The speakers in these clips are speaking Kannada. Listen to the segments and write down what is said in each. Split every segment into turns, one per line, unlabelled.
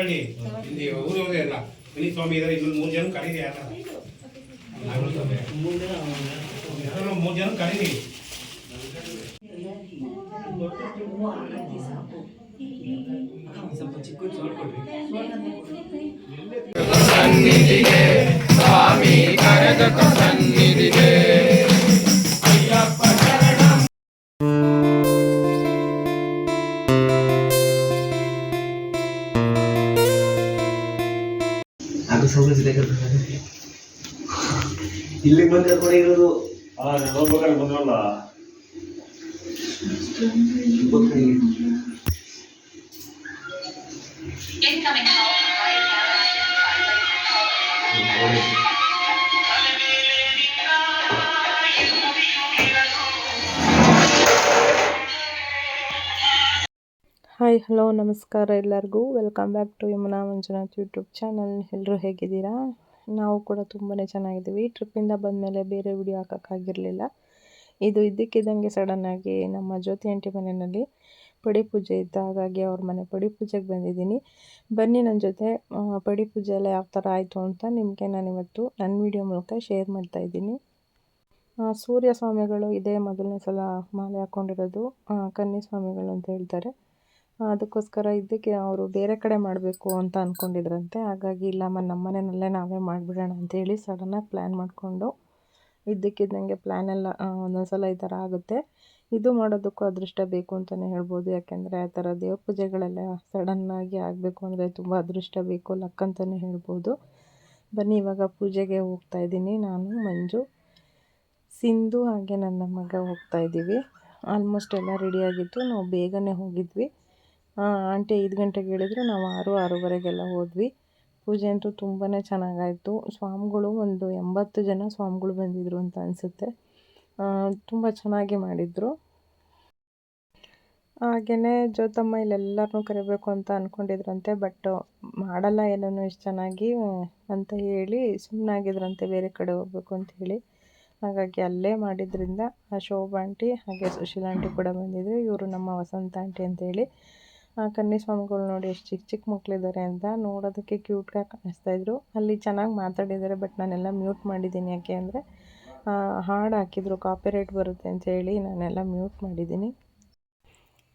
ಕೂತ್ಕೊಳ್ಳಿ ಇಲ್ಲಿ ಊರು ಹೋದೇ ಇಲ್ಲ. ಮಿನಿ ಸ್ವಾಮಿ ಇದಾರೆ ಇನ್ನೊಂದು ಮೂರು ಜನ ಕರೀರಿ ಯಾರ ಮೂರು ಜನ ಕರೀರಿ.
ಅದು ಸೌಲಭ್ಯ ಇಲ್ಲಿ ಬಂದು ಕರ್ಕೊಂಡು ಇರೋದು?
ಹಾ ನೋಡ್ಬೇಕಾದ್ರೆ ಬಂದ್ರಲ್ಲ
ಹಾಯ್, ಹಲೋ, ನಮಸ್ಕಾರ ಎಲ್ಲರಿಗೂ. Welcome back to Yamuna Manjunath YouTube channel ಎಲ್ಲರೂ ಹೇಗಿದ್ದೀರಾ? ನಾವು ಕೂಡ ತುಂಬಾ ಚೆನ್ನಾಗಿದ್ದೀವಿ. ಟ್ರಿಪ್ಪಿಂದ ಬಂದಮೇಲೆ ಬೇರೆ ವಿಡಿಯೋ ಹಾಕೋಕ್ಕಾಗಿರಲಿಲ್ಲ. ಇದು ಇದ್ದಕ್ಕಿದ್ದಂಗೆ ಸಡನ್ನಾಗಿ ನಮ್ಮ ಜ್ಯೋತಿ ಆಂಟಿ ಮನೆಯಲ್ಲಿ ಪಡಿ ಪೂಜೆ ಇತ್ತು ಹಾಗಾಗಿ ಅವ್ರ ಮನೆ ಪಡಿ ಪೂಜೆಗೆ ಬಂದಿದ್ದೀನಿ. ಬನ್ನಿ ನನ್ನ ಜೊತೆ. ಪಡಿ ಪೂಜೆ ಎಲ್ಲ ಯಾವ ಥರ ಆಯಿತು ಅಂತ ನಿಮಗೆ ನಾನು ಇವತ್ತು ನನ್ನ ವಿಡಿಯೋ ಮೂಲಕ ಶೇರ್ ಮಾಡ್ತಾ ಇದ್ದೀನಿ. ಸೂರ್ಯ ಸ್ವಾಮಿಗಳು ಇದೇ ಮೊದಲನೇ ಸಲ ಮಾಲೆ ಹಾಕ್ಕೊಂಡಿರೋದು ಕನ್ನಿ ಸ್ವಾಮಿಗಳು ಅಂತ ಹೇಳ್ತಾರೆ. ಅದಕ್ಕೋಸ್ಕರ ಇದಕ್ಕೆ ಅವರು ಬೇರೆ ಕಡೆ ಮಾಡಬೇಕು ಅಂತ ಅಂದ್ಕೊಂಡಿದ್ರಂತೆ ಹಾಗಾಗಿ ಇಲ್ಲ ಮ ನಮ್ಮ ಮನೆಯಲ್ಲೇ ನಾವೇ ಮಾಡಿಬಿಡೋಣ ಅಂತೇಳಿ ಸಡನ್ನಾಗಿ ಪ್ಲ್ಯಾನ್ ಮಾಡಿಕೊಂಡು ಇದ್ದಕ್ಕಿದ್ದಂಗೆ ಪ್ಲ್ಯಾನ್ ಎಲ್ಲ ಒಂದೊಂದು ಸಲ ಈ ಥರ ಆಗುತ್ತೆ. ಇದು ಮಾಡೋದಕ್ಕೂ ಅದೃಷ್ಟ ಬೇಕು ಅಂತಲೇ ಹೇಳ್ಬೋದು. ಯಾಕೆಂದರೆ ಆ ಥರ ದೇವ್ರ ಪೂಜೆಗಳೆಲ್ಲ ಸಡನ್ನಾಗಿ ಆಗಬೇಕು ಅಂದರೆ ತುಂಬ ಅದೃಷ್ಟ ಬೇಕು, ಲಕ್ ಅಂತಲೇ ಹೇಳ್ಬೋದು. ಬನ್ನಿ, ಇವಾಗ ಪೂಜೆಗೆ ಹೋಗ್ತಾ ಇದ್ದೀನಿ. ನಾನು, ಮಂಜು, ಸಿಂಧು ಹಾಗೆ ನನ್ನ ಮಗ ಹೋಗ್ತಾ ಇದ್ದೀವಿ. ಆಲ್ಮೋಸ್ಟ್ ಎಲ್ಲ ರೆಡಿಯಾಗಿತ್ತು ನಾವು ಬೇಗನೆ ಹೋಗಿದ್ವಿ. ಆಂಟಿ ಐದು ಗಂಟೆಗೆ ಹೇಳಿದ್ರು, ನಾವು ಆರು, ಆರೂವರೆಗೆಲ್ಲ ಹೋದ್ವಿ. ಪೂಜೆ ಅಂತೂ ತುಂಬಾ ಚೆನ್ನಾಗಾಯಿತು. ಸ್ವಾಮಿಗಳು ಒಂದು ಎಂಬತ್ತು ಜನ ಸ್ವಾಮಿಗಳು ಬಂದಿದ್ರು ಅಂತ ಅನಿಸುತ್ತೆ. ತುಂಬ ಚೆನ್ನಾಗಿ ಮಾಡಿದರು. ಹಾಗೆಯೇ ಜ್ಯೋತಮ್ಮ ಇಲ್ಲೆಲ್ಲರನ್ನೂ ಕರಿಬೇಕು ಅಂತ ಅಂದ್ಕೊಂಡಿದ್ರಂತೆ ಬಟ್ ಮಾಡಲ್ಲ ಎಲ್ಲನೂ ಇಷ್ಟು ಚೆನ್ನಾಗಿ ಅಂತ ಹೇಳಿ ಸುಮ್ಮನಾಗಿದ್ರಂತೆ ಬೇರೆ ಕಡೆ ಹೋಗ್ಬೇಕು ಅಂತ ಹೇಳಿ. ಹಾಗಾಗಿ ಅಲ್ಲೇ ಮಾಡಿದ್ರಿಂದ ಆ ಶೋಭಾ ಆಂಟಿ ಹಾಗೆ ಸುಶೀಲ ಆಂಟಿ ಕೂಡ ಬಂದಿದ್ರು. ಇವರು ನಮ್ಮ ವಸಂತ ಆಂಟಿ ಅಂತೇಳಿ ಆ ಕನ್ನಿ ಸ್ವಾಮಿಗಳು ನೋಡಿ ಎಷ್ಟು ಚಿಕ್ಕ ಚಿಕ್ಕ ಮಕ್ಕಳಿದ್ದಾರೆ ಅಂತ ನೋಡೋದಕ್ಕೆ ಕ್ಯೂಟ್ಗಾಗಿ ಕಾಣಿಸ್ತಾ ಇದ್ರು. ಅಲ್ಲಿ ಚೆನ್ನಾಗಿ ಮಾತಾಡಿದ್ದಾರೆ ಬಟ್ ನಾನೆಲ್ಲ ಮ್ಯೂಟ್ ಮಾಡಿದ್ದೀನಿ. ಯಾಕೆ ಅಂದರೆ ಹಾಡು ಹಾಕಿದ್ರು ಕಾಪಿರೈಟ್ ಬರುತ್ತೆ ಅಂತ ಹೇಳಿ ನಾನೆಲ್ಲ ಮ್ಯೂಟ್ ಮಾಡಿದ್ದೀನಿ.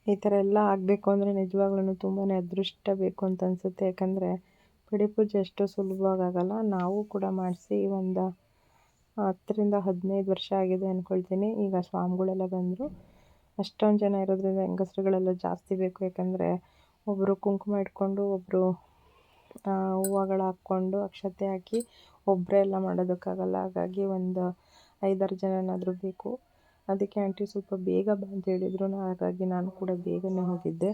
ಈ ಥರ ಎಲ್ಲ ಆಗಬೇಕು ಅಂದರೆ ನಿಜವಾಗ್ಲೂ ತುಂಬಾ ಅದೃಷ್ಟ ಬೇಕು ಅಂತ ಅನಿಸುತ್ತೆ. ಯಾಕಂದರೆ ಪೂಜೆ ಅಷ್ಟು ಸುಲಭವಾಗಿ ಆಗಲ್ಲ ನಾವು ಕೂಡ ಮಾಡಿಸಿ ಒಂದು ಹತ್ತರಿಂದ ಹದಿನೈದು ವರ್ಷ ಆಗಿದೆ ಅಂದ್ಕೊಳ್ತೀನಿ ಈಗ ಸ್ವಾಮಿಗಳೆಲ್ಲ ಬಂದರು. ಅಷ್ಟೊಂದು ಜನ ಇರೋದ್ರಿಂದ ಹೆಂಗಸ್ರುಗಳೆಲ್ಲ ಜಾಸ್ತಿ ಬೇಕು. ಯಾಕಂದರೆ ಒಬ್ಬರು ಕುಂಕುಮ ಇಟ್ಕೊಂಡು ಒಬ್ಬರು ಹೂವುಗಳು ಹಾಕ್ಕೊಂಡು ಅಕ್ಷತೆ ಹಾಕಿ ಒಬ್ಬರೇ ಎಲ್ಲ ಮಾಡೋದಕ್ಕಾಗಲ್ಲ. ಹಾಗಾಗಿ ಒಂದು ಐದಾರು ಜನನಾದರೂ ಬೇಕು. ಅದಕ್ಕೆ ಆಂಟಿ ಸ್ವಲ್ಪ ಬೇಗ ಬಾ ಅಂತ ಹೇಳಿದರು. ಹಾಗಾಗಿ ನಾನು ಕೂಡ ಬೇಗನೆ ಹೋಗಿದ್ದೆ.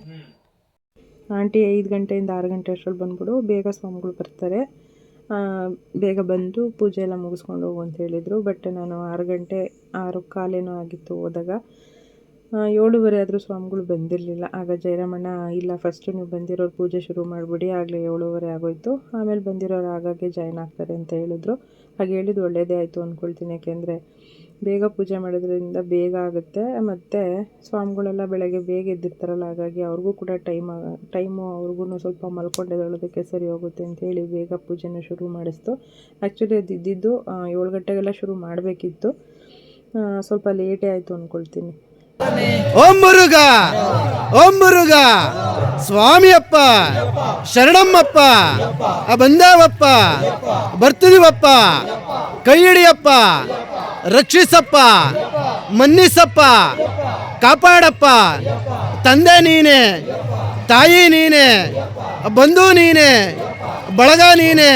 ಆಂಟಿ ಐದು ಗಂಟೆಯಿಂದ ಆರು ಗಂಟೆ ಅಷ್ಟರಲ್ಲಿ ಬಂದ್ಬಿಡು. ಬೇಗ ಸ್ವಾಮಿಗಳು ಬರ್ತಾರೆ. ಬೇಗ ಬಂದು ಪೂಜೆ ಎಲ್ಲ ಮುಗಿಸ್ಕೊಂಡು ಹೋಗು ಅಂತ ಹೇಳಿದರು. ಬಟ್ ನಾನು ಆರು ಗಂಟೆ, ಆರು ಕಾಲೇನೋ ಆಗಿತ್ತು ಹೋದಾಗ ಏಳುವರೆ ಆದರೂ ಸ್ವಾಮಿಗಳು ಬಂದಿರಲಿಲ್ಲ. ಆಗ ಜಯರಾಮಣ್ಣ, ಇಲ್ಲ ಫಸ್ಟು ನೀವು ಬಂದಿರೋರು ಪೂಜೆ ಶುರು ಮಾಡಿಬಿಡಿ, ಆಗಲೇ ಏಳುವರೆ ಆಗೋಯ್ತು. ಆಮೇಲೆ ಬಂದಿರೋರು ಆಗಾಗ್ಗೆ ಜಾಯ್ನ್ ಆಗ್ತಾರೆ ಅಂತ ಹೇಳಿದ್ರು. ಹಾಗೆ ಹೇಳಿದ್ದು ಒಳ್ಳೆಯದೇ ಆಯಿತು ಅಂದ್ಕೊಳ್ತೀನಿ ಯಾಕೆಂದರೆ ಬೇಗ ಪೂಜೆ ಮಾಡೋದ್ರಿಂದ ಬೇಗ ಆಗುತ್ತೆ. ಮತ್ತು ಸ್ವಾಮಿಗಳೆಲ್ಲ ಬೆಳಗ್ಗೆ ಬೇಗ ಎದ್ದಿರ್ತಾರಲ್ಲ, ಹಾಗಾಗಿ ಅವ್ರಿಗೂ ಕೂಡ ಟೈಮ್ ಟೈಮು ಅವ್ರಿಗೂ ಸ್ವಲ್ಪ ಮಲ್ಕೊಂಡೆದೊಳೋದಕ್ಕೆ ಸರಿ ಹೋಗುತ್ತೆ ಅಂತೇಳಿ ಬೇಗ ಪೂಜೆನ ಶುರು ಮಾಡಿಸ್ತು. ಆ್ಯಕ್ಚುಲಿ ಅದು ಇದ್ದಿದ್ದು ಏಳು ಗಂಟೆಗೆಲ್ಲ ಶುರು ಮಾಡಬೇಕಿತ್ತು. ಸ್ವಲ್ಪ ಲೇಟೇ ಆಯಿತು ಅಂದ್ಕೊಳ್ತೀನಿ
ಓಂ ಮುರುಗ ಓಂ ಮುರುಗ ಸ್ವಾಮಿಯಪ್ಪ, ಶರಣಮ್ಮಪ್ಪ, ಬಂದಾವಪ್ಪ, ಬರ್ತಿದೀವಪ್ಪ ಕೈ ಹಿಡಿಯಪ್ಪ ರಕ್ಷಿಸಪ್ಪ, ಮನ್ನಿಸಪ್ಪ, ಕಾಪಾಡಪ್ಪ, ತಂದೆ ನೀನೆ, ತಾಯಿ ನೀನೆ, ಬಂಧು ನೀನೆ, ಬಳಗ ನೀನೆ,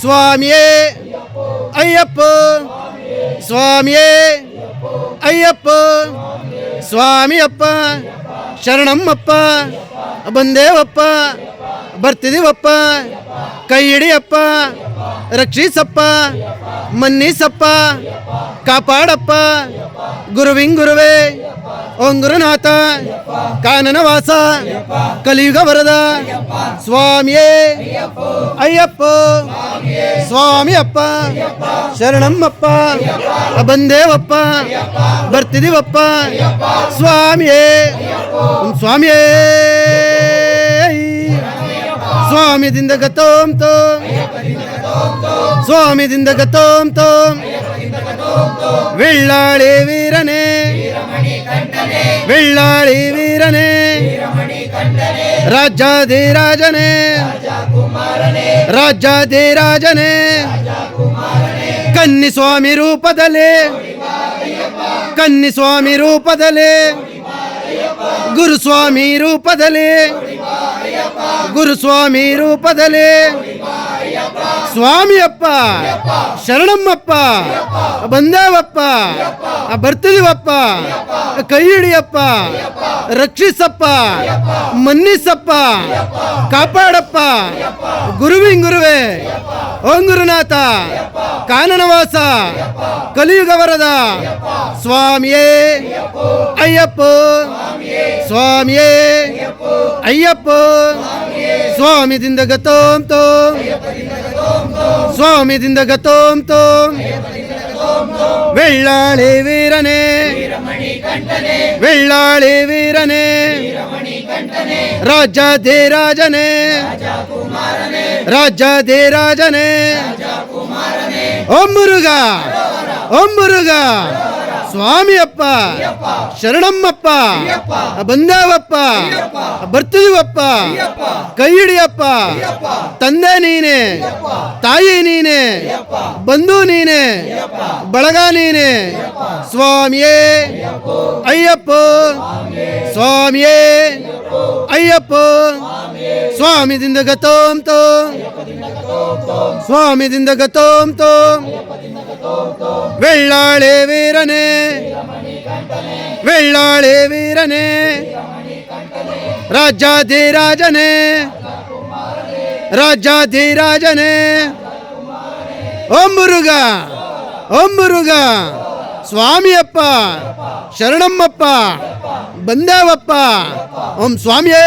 ಸ್ವಾಮಿಯೇ ಅಯ್ಯಪ್ಪ ಸ್ವಾಮಿಯೇ ಅಯ್ಯಪ್ಪ. ಸ್ವಾಮಿಯಪ್ಪ ಶರಣಮ್ಮಪ್ಪ ಬಂದೇವಪ್ಪ ಬರ್ತಿದೀವಪ್ಪ ಕೈ ಹಿಡಿಯಪ್ಪ ರಕ್ಷಿಸಪ್ಪ ಮನ್ನಿಸಪ್ಪ ಕಾಪಾಡಪ್ಪ குருவிங் குருவே ஓம் குருநாத கானன வாசா கலியுக வரதா சுவாமியே ஐயப்போ சுவாமி அப்பா சரணம் அப்பா அபந்தேவப்பா பர்த்திதிவப்பா சுவாமியே சுவாமியே. சுவாமி திந்த கத்தோம் தோம் சுவாமி திந்த கத்தோம் தோம். வெள்ளாளி வீரனே வெள்ளாளி வீரனே ராஜாதிராஜனே ರಾಜಾಧಿರಾಜನೇ ಕನ್ನಿಸ್ವಾಮಿ ರೂಪದಲ್ಲಿ ಕನ್ನಿಸ್ವಾಮಿ ರೂಪದಲ್ಲಿ ಗುರುಸ್ವಾಮಿ ರೂಪದಲ್ಲಿ ಗುರುಸ್ವಾಮಿ ರೂಪದಲ್ಲಿ ಸ್ವಾಮಿಯಪ್ಪ ಶರಣಮ್ಮಪ್ಪ ಬಂದೇವಪ್ಪ ಬರ್ತಿದೀವಪ್ಪ ಕೈ ಹಿಡಿಯಪ್ಪ ರಕ್ಷಿಸಪ್ಪ ಮನ್ನಿಸಪ್ಪ ಕಾಪಾಡಪ್ಪ ಗುರುವಿನ್ ಗುರುವೆ ಓಂ ಗುರುನಾಥ ಕಾನನವಾಸ ಕಲಿಯುಗ ವರದ ಸ್ವಾಮಿಯೇ ಅಯ್ಯಪ್ಪ ಸ್ವಾಮಿಯೇ ಅಯ್ಯಪ್ಪ சுவாமி திந்த கத்தோம் தோம். சுவாமி திந்த கத்தோம் தோம். வெள்ளாளே வீரனே. வெள்ளாளே வீரனே. ராஜா தேராஜனே ராஜா தேராஜனே ஓம் முருகா ஓம் முருகா. ಸ್ವಾಮಿಯಪ್ಪ ಶರಣಮ್ಮಪ್ಪ ಬಂದಾವಪ್ಪ ಬರ್ತಿದೀವಪ್ಪ ಕೈ ಹಿಡಿಯಪ್ಪ ತಂದೆ ನೀನೆ ತಾಯಿ ನೀನೆ ಬಂಧು ನೀನೆ ಬಳಗ ನೀನೆ ಸ್ವಾಮಿಯೇ ಅಯ್ಯಪ್ಪ ಸ್ವಾಮಿಯೇ ಅಯ್ಯಪ್ಪ ಸ್ವಾಮಿದಿಂದ ಗತೋಂ ತೋಂ ಸ್ವಾಮಿದಿಂದ ಗತೋಂ ತೋಂ வெள்ளாளே வீரனே வெள்ளாளே வீரனே ராஜாதிராஜனே ராஜாதிராஜனே ಓಂ ಮುರುಗ ಓಂ ಮುರುಗ ಸ್ವಾಮಿಯಪ್ಪ ಶರಣಮ್ಮಪ್ಪ ಬಂದೇವಪ್ಪ ಓಂ ಸ್ವಾಮಿಯೇ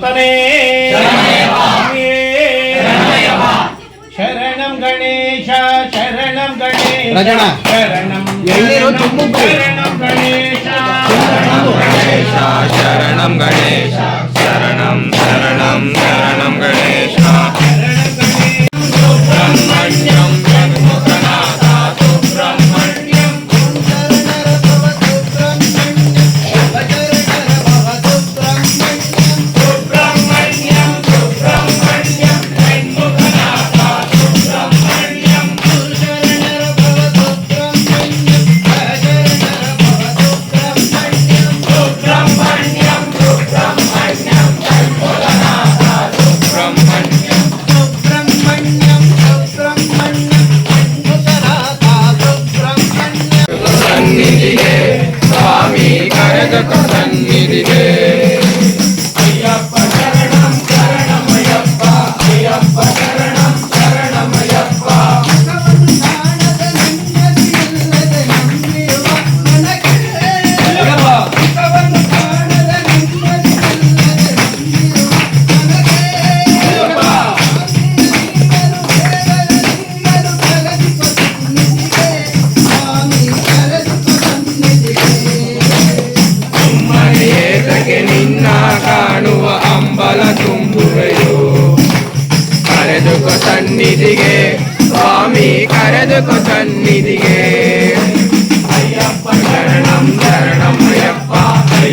సంతనే శరణం గణేశ శరణం గణేశ శరణం గణేశ శరణం
గణేశ శరణం. గణేశ శరణం శరణం శరణం.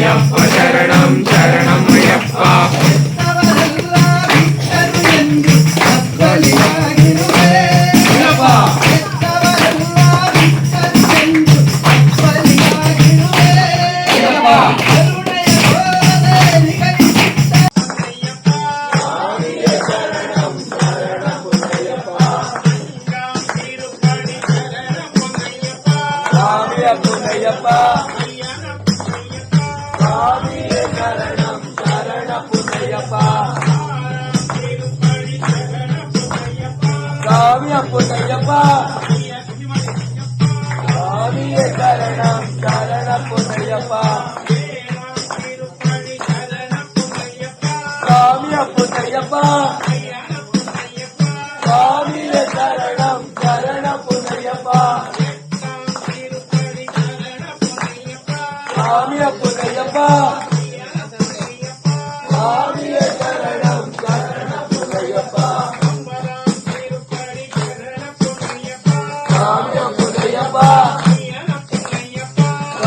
I'm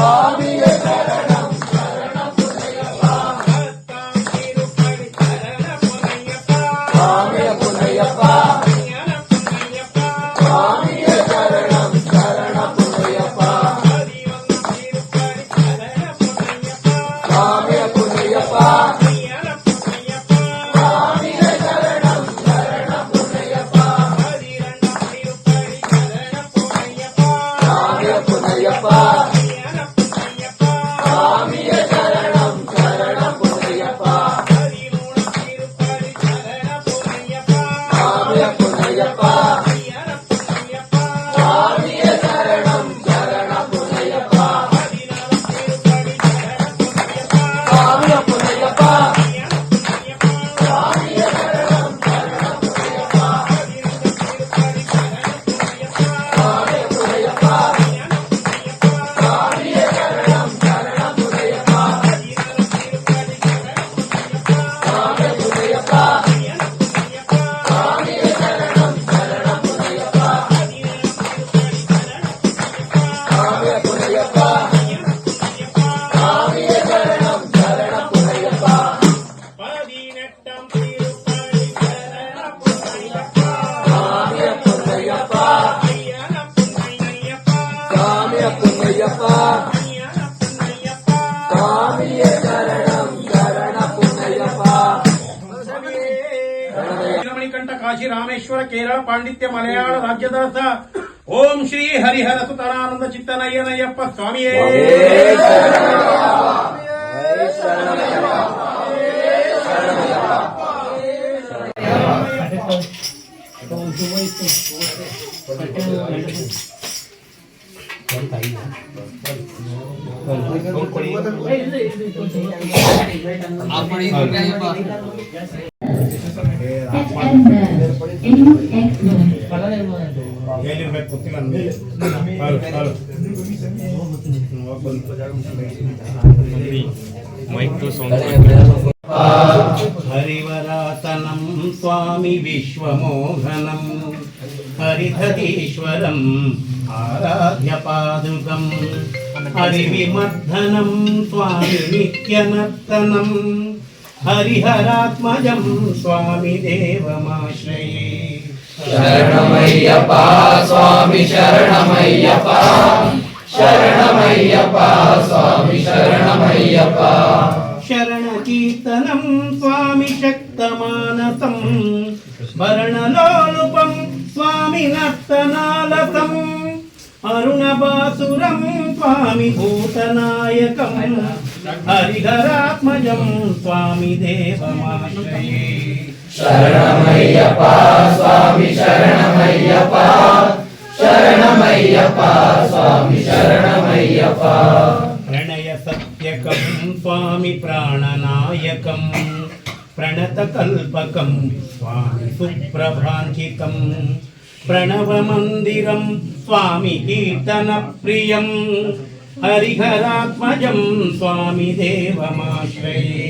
nome ಕಾಶಿ ರಾಮೇಶ್ವರ ಕೇರಳ ಪಾಂಡಿತ್ಯ ಮಲಯಾಳ ರಾಜ್ಯದ ಸ ಓಂ ಶ್ರೀ ಹರಿಹರ ಸುತರಾನಂದ ಚಿತ್ತನಯ್ಯನಯ್ಯಪ್ಪ ಸ್ವಾಮಿಯೇ ಏನಿರ್ಬೇಕು హరివరాతనం స్వామి విశ్వమోహనం హరిహరీశ్వరం ఆరాధ్య పాదుకం హరివిమర్ధనం స్వామి నిత్యనర్తనం. हरिहरात्मजं स्वामि देवमाश्रये। शरणमय्यपा
स्वामि शरणमय्यपा शरणमय्यपा स्वामि शरणमय्यपा। शरणकीर्तनं
स्वामि शक्तमानसं वर्णलोलुपं स्वामि नर्तनालसम् अरुणबासुरं स्वामि भूतनायकम्। హరిహరాత్మజం స్వామి దేవమాశ్రయే. శరణమయ్యప్ప
స్వామి శరణమయ్యప్ప శరణమయ్యప్ప స్వామి శరణమయ్యప్ప. ప్రణయ
సత్యకం స్వామి ప్రాణనాయకం प्रणतकल्पकं स्वामि सुप्रभाञ्चितं प्रणवमन्दिरं स्वामि कीर्तनप्रियम् హరిహరాత్మజం స్వామి దేవమాశ్రయే.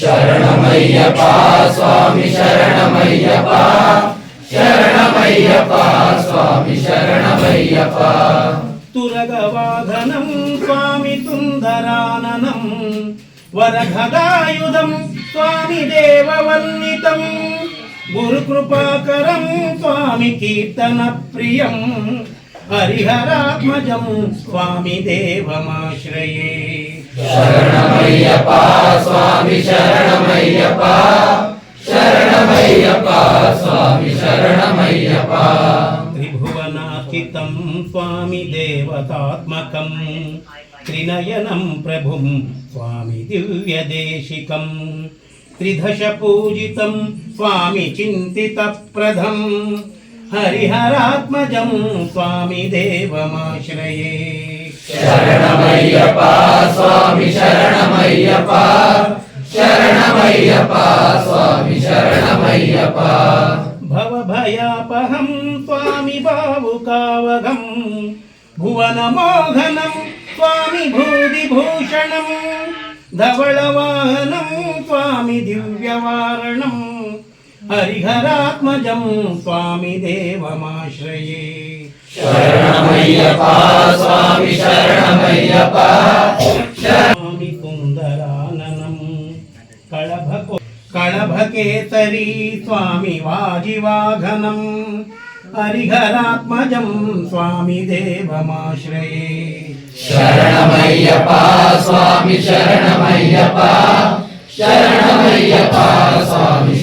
శరణమయ్యప్ప
స్వామి శరణమయ్యప్ప శరణమయ్యప్ప స్వామి శరణమయ్యప్ప.
తురగవాదనం స్వామి సుందరాననం వరగదాయుధం స్వామి దేవవన్నితం గురుకృపాకరం స్వామి కీర్తన ప్రియం హరిహరాత్మజం స్వామి దేవమాశ్రయే.
శరణమయ్యప్ప స్వామి శరణమయ్యప్ప శరణమయ్యప్ప స్వామి శరణమయ్యప్ప.
త్రిభువనాచితం స్వామి దేవతాత్మకం త్రినయనం ప్రభుం స్వామి దివ్యదేశికం త్రిదశ పూజితం స్వామి చింతితప్రదం. హరిహరాత్మజం స్వామి దేవమాశ్రయే
శరణమయ్యప్ప స్వామి శరణమయ్యప్ప శరణమయ్యప్ప స్వామి శరణమయ్యప్ప
భవభయాపహం స్వామి బావుకావగం భువనమోహనం స్వామి భూదిభూషణం ధవళవాహనం స్వామి దివ్యవారణం హరిహరాత్మజం స్వామి దేవమాశ్రయే
శరణమయ్యప్ప స్వామి శరణమయ్యప్ప
స్వామి సుందరాననం కళభకో కళభకేసరీ స్వామి వాజివాఘనం హరిహరాత్మజం స్వామి దేవమాశ్రయే
శరణమయ్యప్ప స్వామి శరణమయ్యప్ప శరణమయ్యప్ప స్వామి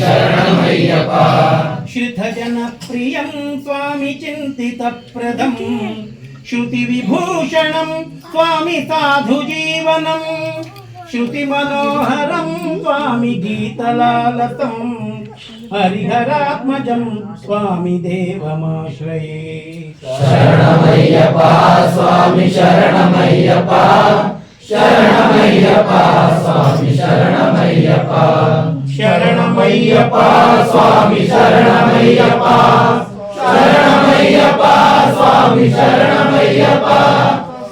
श्रितजनप्रियं स्वामि स्वामी श्रुतिविभूषणं स्वामि साधुजीवनम्। श्रुतिमनोहरं स्वामि गीतलालसम्। हरिहरात्मजं स्वामि स्वामी
शरणमय्यपा स्वामी शरणमय्यपा। शरणमय्यपा स्वामी शरणमय्यपा।
शरणमय्यपा
स्वामी शरणमय्यपा शरणमय्यपा स्वामी शरणमय्यपा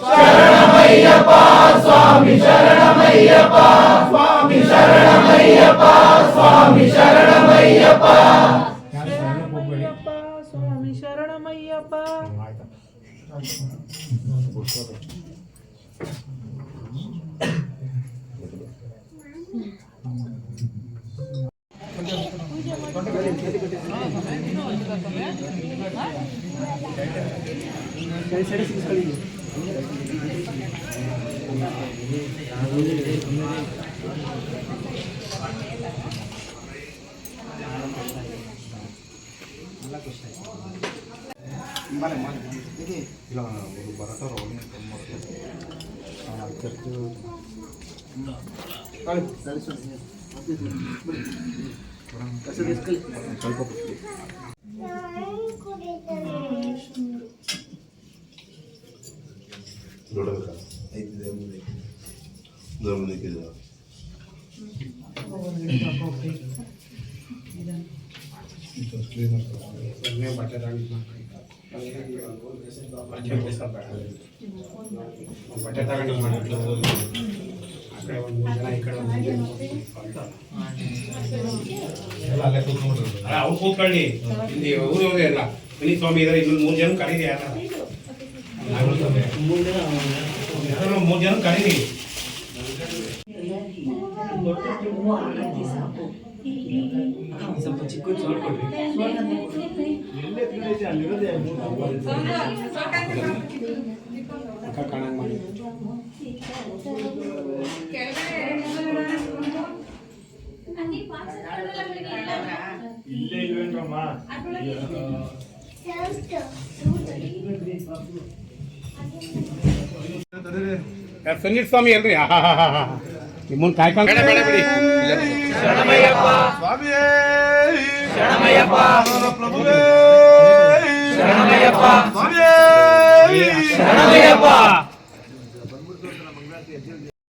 शरणमय्यपा स्वामी शरणमय्यपा स्वामी शरणमय्यपा स्वामी शरणमय्यपा।
Kali, dari sini.
Nanti, ಬಟ್ಟೆ ತಗೊಂಡು ಮಾಡಿ ಕಡೆ ಎಲ್ಲ ಅಲ್ಲೇ ಅವ್ರು ಕೂತ್ಕೊಳ್ಳಿ. ಇಲ್ಲಿ ಊರು ಹೋಗಿ ಇಲ್ಲ ವಿನೀತ್ ಸ್ವಾಮಿ ಇದ್ದಾರೆ ಇನ್ನೊಂದು ಮೂರು ಜನ ಕರೀರಿ ಯಾರ? ಮೂರು ಜನ ಕರೀರಿ. ಅಕ್ಕ ಕಾಣಂಗ್ ಮಾಡಿ.
ಇಲ್ಲೇ
ಸ್ವಾಮಿ ಅಲ್ರಿ ನಿಮ್ಮನ್ನ ಕಾಯ್ಕೊಂಡು ಬೇಡ ಬಿಡಿ ಶರಣಮಯ್ಯಪ್ಪ. ಸ್ವಾಮಿಯೇ ಶರಣಮಯ್ಯಪ್ಪ. ಪ್ರಭುವೇ ಶರಣಮಯ್ಯಪ್ಪ. ಸ್ವಾಮಿಯೇ.
ಶರಣಮಯ್ಯಪ್ಪ.